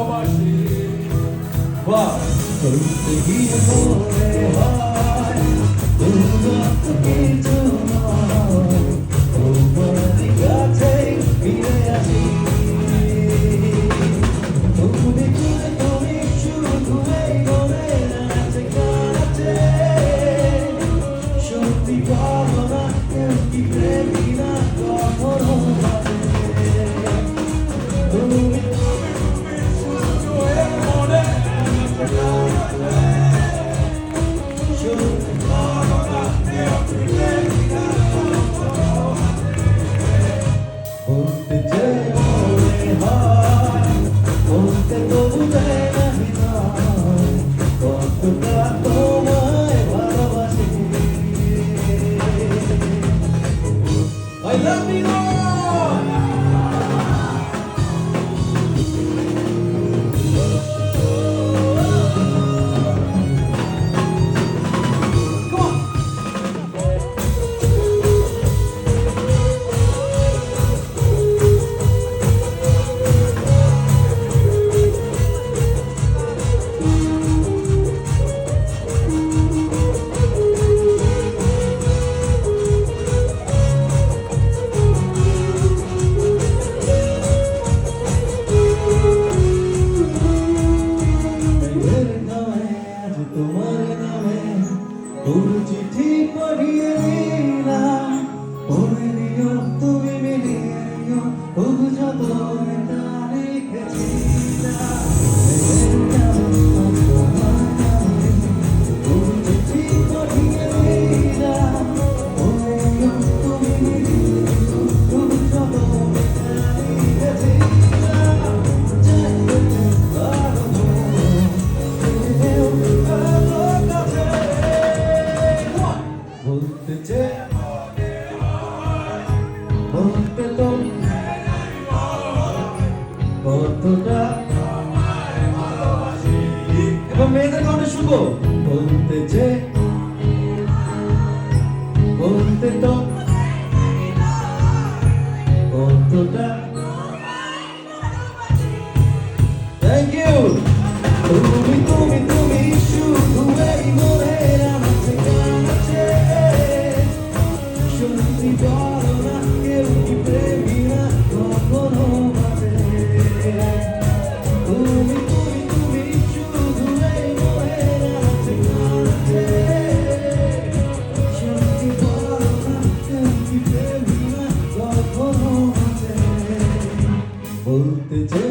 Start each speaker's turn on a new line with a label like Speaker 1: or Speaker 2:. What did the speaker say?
Speaker 1: ভালোবাসি।
Speaker 2: বাহ
Speaker 3: করতে গিয়ে মনে হয় নয় তোমার কাছে ফিরে আসি সত্যি পাবো না কেউ কি প্রেমী না কখনো? I love you all! কতটা এবার মেয়েদের কণ্ঠে শুনব? বলতে যে, বলতে তো কতটা থ্যাংক ইউ তুমি তুমি তুমি শুধু এই মনের আমার কাছে সত্যি বলো করতে চাই